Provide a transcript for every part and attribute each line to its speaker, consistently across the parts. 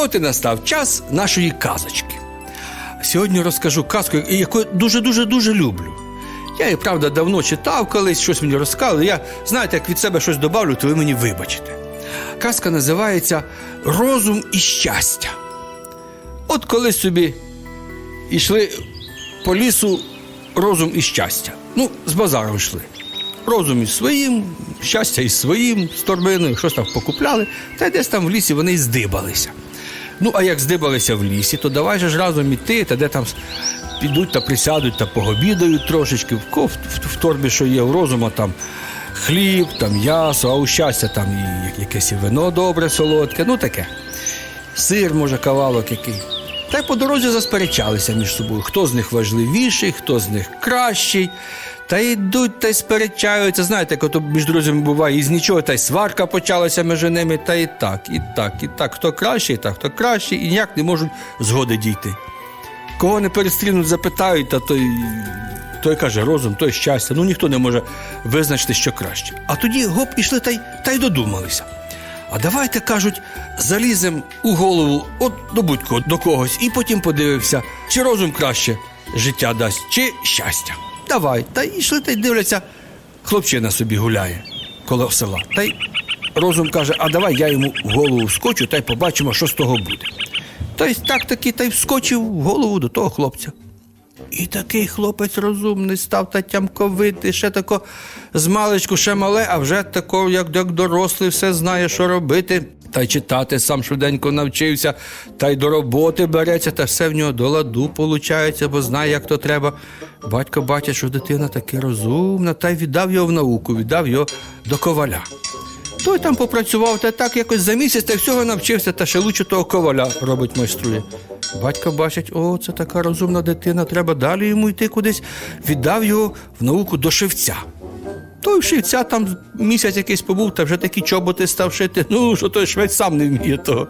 Speaker 1: От і настав час нашої казочки. Сьогодні розкажу казку, яку дуже-дуже дуже люблю. Я її, правда, давно читав колись, щось мені розказали. Я, знаєте, як від себе щось добавлю, то ви мені вибачите. Казка називається Розум і щастя. От колись собі йшли по лісу розум і щастя. Ну, з базару йшли. Розум із своїм, щастя із своїм, з торбиною, щось там покупляли, та десь там в лісі вони й здибалися. Ну, а як здибалися в лісі, то давай же ж разом іти, та де там підуть та присядуть та погобідають трошечки. В, в, в торбі, що є в розума, там хліб, там м'ясо, а у щастя там і якесь і вино добре, солодке, ну таке. Сир, може, кавалок який. Та й по дорозі засперечалися між собою, хто з них важливіший, хто з них кращий. Та йдуть та й сперечаються. Знаєте, ото між друзями буває, із нічого та й сварка почалася між ними, та і так, і так, і так. Хто кращий, так хто кращий, і ніяк не можуть згоди дійти. Кого не перестрінуть, запитають, та той, той каже розум, той щастя. Ну ніхто не може визначити, що краще. А тоді гоп ішли та й, та й додумалися. А давайте, кажуть, залізем у голову от до будь-кого до когось, і потім подивився, чи розум краще життя дасть, чи щастя. Давай. Та йшли та й дивляться, хлопчина собі гуляє коло села. Та й розум каже, а давай я йому в голову вскочу та й побачимо, що з того буде. Та й так таки та й вскочив в голову до того хлопця. І такий хлопець розумний став та тямковитий, ще тако з маличку, ще мале, а вже тако, як, як дорослий, все знає, що робити. Та й читати сам швиденько навчився, та й до роботи береться, та все в нього до ладу получається, бо знає, як то треба. Батько бачить, що дитина таки розумна, та й віддав його в науку, віддав його до коваля. Той там попрацював та так якось за місяць та всього навчився, та ще лучше того коваля робить майструє. Батько бачить, о, це така розумна дитина, треба далі йому йти кудись. Віддав його в науку до шивця. Той шивця там місяць якийсь побув, та вже такі чоботи став шити. Ну, що той швець сам не вміє того.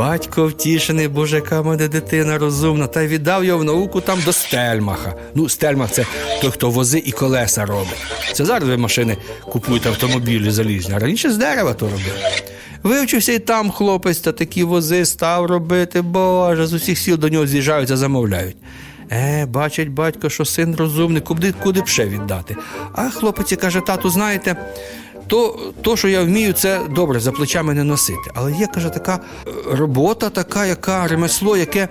Speaker 1: Батько втішений, в мене дитина розумна, та й віддав його в науку там до стельмаха. Ну, стельмах це той, хто вози і колеса робить. Це зараз ви машини купують автомобілі залізні, а раніше з дерева то робили. Вивчився і там хлопець та такі вози став робити, боже, з усіх сіл до нього з'їжджаються, замовляють. Е, бачить батько, що син розумний, куди, куди б ще віддати. А хлопець каже, тату, знаєте, то, то, що я вмію, це добре, за плечами не носити. Але є, каже, така робота, така, яка ремесло, яке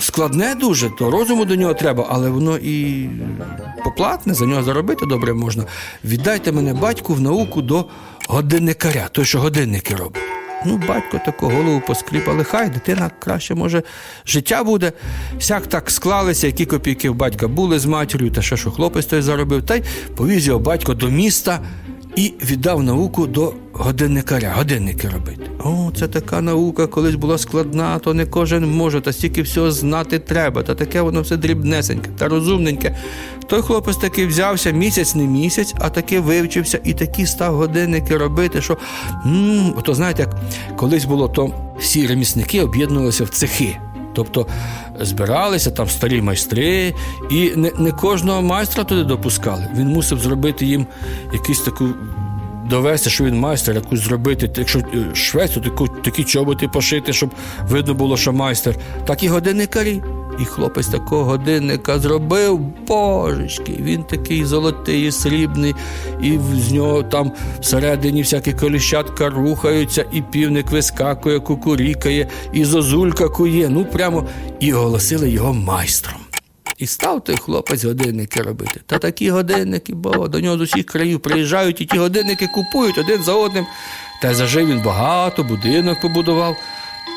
Speaker 1: складне дуже, то розуму до нього треба, але воно і поплатне, за нього заробити добре можна. Віддайте мене батьку в науку до годинникаря, той, що годинники робить. Ну, батько таку голову поскріп, але хай дитина краще, може, життя буде. Сяк так склалися, які копійки в батька були з матір'ю, та ще що хлопець той заробив, та й повіз його батько до міста і віддав науку до годинникаря, годинники робити. О, це така наука, колись була складна, то не кожен може, та стільки всього знати треба, та таке воно все дрібнесеньке та розумненьке. Той хлопець таки взявся місяць не місяць, а таки вивчився і такі став годинники робити, що м ото знаєте, як колись було, то всі ремісники об'єднувалися в цехи. Тобто збиралися там старі майстри, і не, не кожного майстра туди допускали. Він мусив зробити їм якусь таку довести, що він майстер, якусь зробити, якщо е, швець, то такі чоботи пошити, щоб видно було, що майстер. Так і годинникарі. І хлопець такого годинника зробив, божечки, він такий золотий, і срібний, і з нього там всередині всякі коліщатка рухаються, і півник вискакує, кукурікає, і зозулька кує. Ну прямо і оголосили його майстром. І став той хлопець годинники робити. Та такі годинники, бо до нього з усіх країв приїжджають і ті годинники купують один за одним. Та зажив він багато, будинок побудував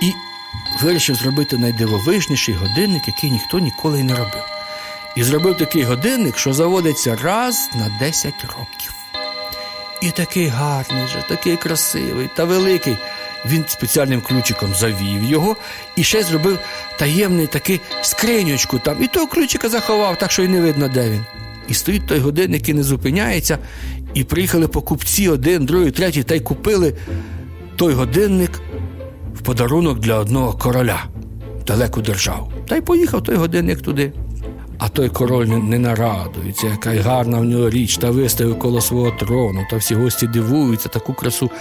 Speaker 1: і вирішив зробити найдивовижніший годинник, який ніхто ніколи й не робив. І зробив такий годинник, що заводиться раз на 10 років. І такий гарний же, такий красивий та великий. Він спеціальним ключиком завів його і ще зробив таємний такий скринючку там. І того ключика заховав, так що й не видно, де він. І стоїть той годинник і не зупиняється. І приїхали покупці один, другий, третій, та й купили той годинник в подарунок для одного короля далеку державу. Та й поїхав той годинник туди. А той король не, нарадується, яка гарна в нього річ, та виставив коло свого трону, та всі гості дивуються, таку красу.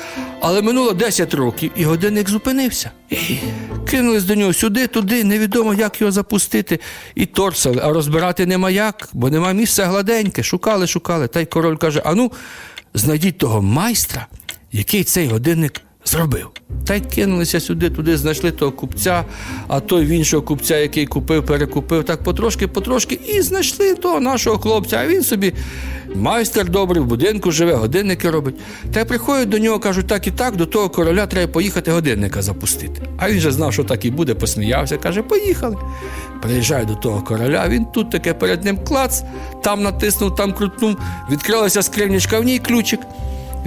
Speaker 1: Але минуло 10 років, і годинник зупинився. І кинулись до нього сюди, туди, невідомо, як його запустити. І торсали, а розбирати нема як, бо нема місця гладеньке. Шукали, шукали. Та й король каже: ану, знайдіть того майстра, який цей годинник зробив. Та й кинулися сюди, туди знайшли того купця, а той в іншого купця, який купив, перекупив, так потрошки, потрошки, і знайшли того нашого хлопця. А він собі майстер добрий, в будинку живе, годинники робить. Та приходять до нього, кажуть, так і так, до того короля треба поїхати годинника запустити. А він же знав, що так і буде, посміявся, каже, поїхали. Приїжджає до того короля, він тут таке перед ним клац, там натиснув, там крутнув, відкрилася скринічка, в ній ключик.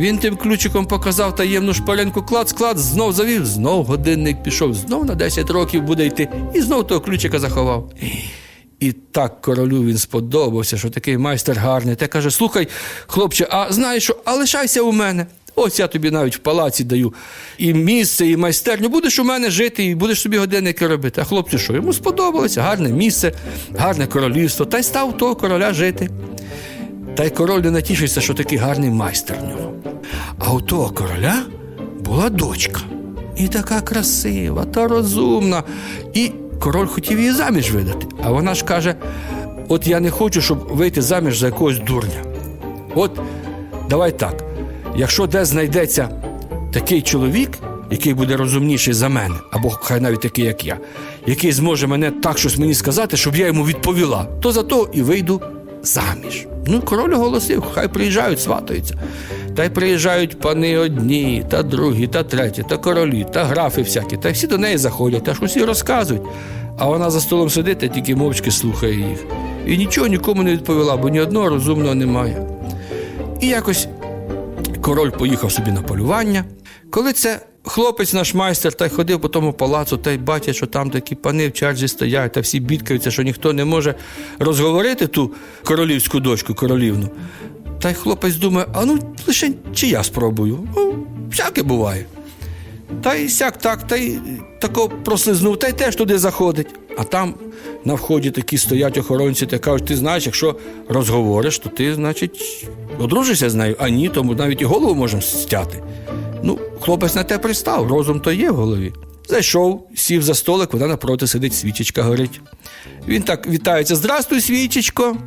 Speaker 1: Він тим ключиком показав таємну шпаринку клац, клац, знов завів, знов годинник пішов, знов на 10 років буде йти, і знов того ключика заховав. І так королю він сподобався, що такий майстер гарний. Та каже: слухай, хлопче, а знаєш що, а лишайся у мене. Ось я тобі навіть в палаці даю і місце, і майстерню. Будеш у мене жити, і будеш собі годинники робити. А хлопцю, що йому сподобалося, гарне місце, гарне королівство, та й став того короля жити. Та й король не натішився, що такий гарний майстер в нього. А у того короля була дочка. І така красива та розумна. І король хотів її заміж видати. А вона ж каже: от я не хочу, щоб вийти заміж за якогось дурня. От давай так. Якщо де знайдеться такий чоловік, який буде розумніший за мене, або хай навіть такий, як я, який зможе мене так щось мені сказати, щоб я йому відповіла, то за то і вийду заміж. Ну, король оголосив, хай приїжджають, сватаються. Та й приїжджають пани одні, та другі, та треті, та королі, та графи всякі, та всі до неї заходять, та ж усі розказують. А вона за столом сидить та тільки мовчки слухає їх. І нічого нікому не відповіла, бо ні одного розумного немає. І якось король поїхав собі на полювання. Коли це хлопець наш майстер та й ходив по тому палацу, та й бачить, що там такі пани в черзі стоять, та всі бідкаються, що ніхто не може розговорити ту королівську дочку, королівну. Та й хлопець думає, а ну лише чи я спробую. Ну, всяке буває. Та й сяк так, та й тако прослизнув, та й теж туди заходить. А там на вході такі стоять охоронці та кажуть, ти знаєш, якщо розговориш, то ти, значить, одружишся з нею, а ні, тому навіть і голову можемо стяти. Ну, хлопець на те пристав, розум то є в голові. Зайшов, сів за столик, вона напроти сидить, свічечка горить. Він так вітається: Здрастуй, свічечко.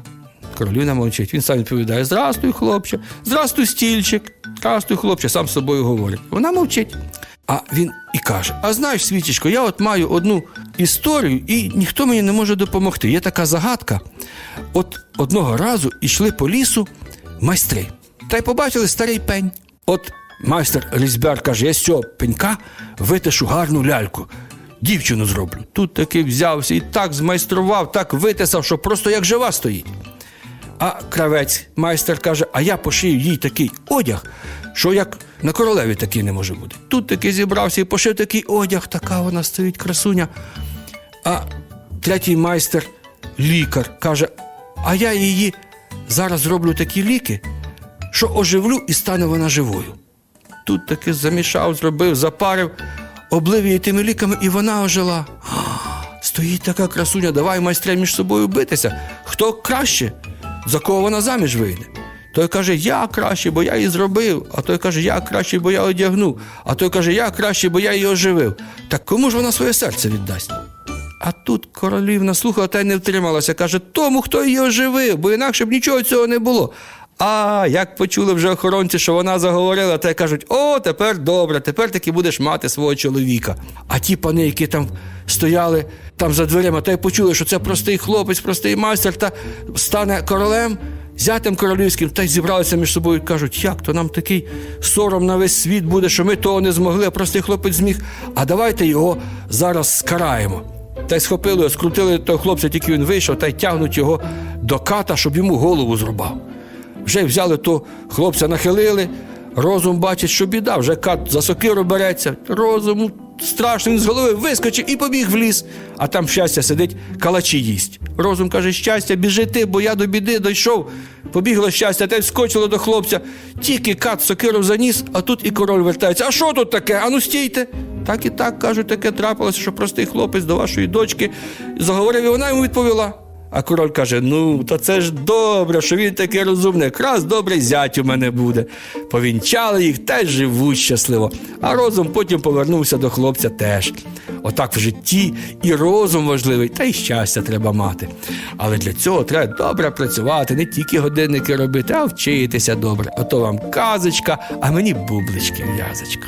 Speaker 1: Королівна мовчить. Він сам відповідає: Здрастуй, хлопче, здрастуй, стільчик, здрастуй, хлопче, сам з собою говорить. Вона мовчить. А він і каже: А знаєш, свічечко, я от маю одну історію, і ніхто мені не може допомогти. Є така загадка. От одного разу йшли по лісу майстри, та й побачили старий пень. От майстер різьбяр каже: я з цього пенька витишу гарну ляльку. Дівчину зроблю. Тут таки взявся і так змайстрував, так витисав, що просто як жива стоїть. А кравець майстер каже: а я пошию їй такий одяг, що як на королеві такий не може бути. Тут таки зібрався і пошив такий одяг, така вона стоїть красуня. А третій майстер, лікар, каже: а я її зараз зроблю такі ліки, що оживлю і стане вона живою. Тут таки замішав, зробив, запарив, облив її тими ліками, і вона ожила. Стоїть така красуня, давай майстре між собою битися. Хто краще, за кого вона заміж вийде? Той каже, я краще, бо я її зробив. А той каже, я краще, бо я одягнув. А той каже, я краще, бо я її оживив. Так кому ж вона своє серце віддасть? А тут королівна слухала та й не втрималася. Каже, тому, хто її оживив, бо інакше б нічого цього не було. А як почули вже охоронці, що вона заговорила, та й кажуть: о, тепер добре, тепер таки будеш мати свого чоловіка. А ті пани, які там стояли там за дверима, та й почули, що це простий хлопець, простий майстер, та стане королем, зятем королівським, та й зібралися між собою кажуть, як то нам такий сором на весь світ буде, що ми того не змогли, а простий хлопець зміг. А давайте його зараз скараємо. Та й схопили, скрутили того хлопця, тільки він вийшов, та й тягнуть його до ката, щоб йому голову зрубав. Вже взяли то хлопця, нахилили, розум бачить, що біда, вже кат за сокиру береться, розуму страшно, він з голови вискочив і побіг в ліс. А там щастя сидить, калачі їсть. Розум каже, щастя, біжи ти, бо я до біди дійшов. Побігло щастя, й вскочило до хлопця. Тільки кат сокиру заніс, а тут і король вертається. А що тут таке? Ану стійте. Так і так кажуть, таке трапилося, що простий хлопець до вашої дочки заговорив, і вона йому відповіла. А король каже: Ну, то це ж добре, що він такий розумний, якраз добрий зять у мене буде. Повінчали їх теж живуть щасливо. А розум потім повернувся до хлопця теж. Отак в житті і розум важливий, та й щастя треба мати. Але для цього треба добре працювати, не тільки годинники робити, а вчитися добре. Ото вам казочка, а мені бублички в'язочка.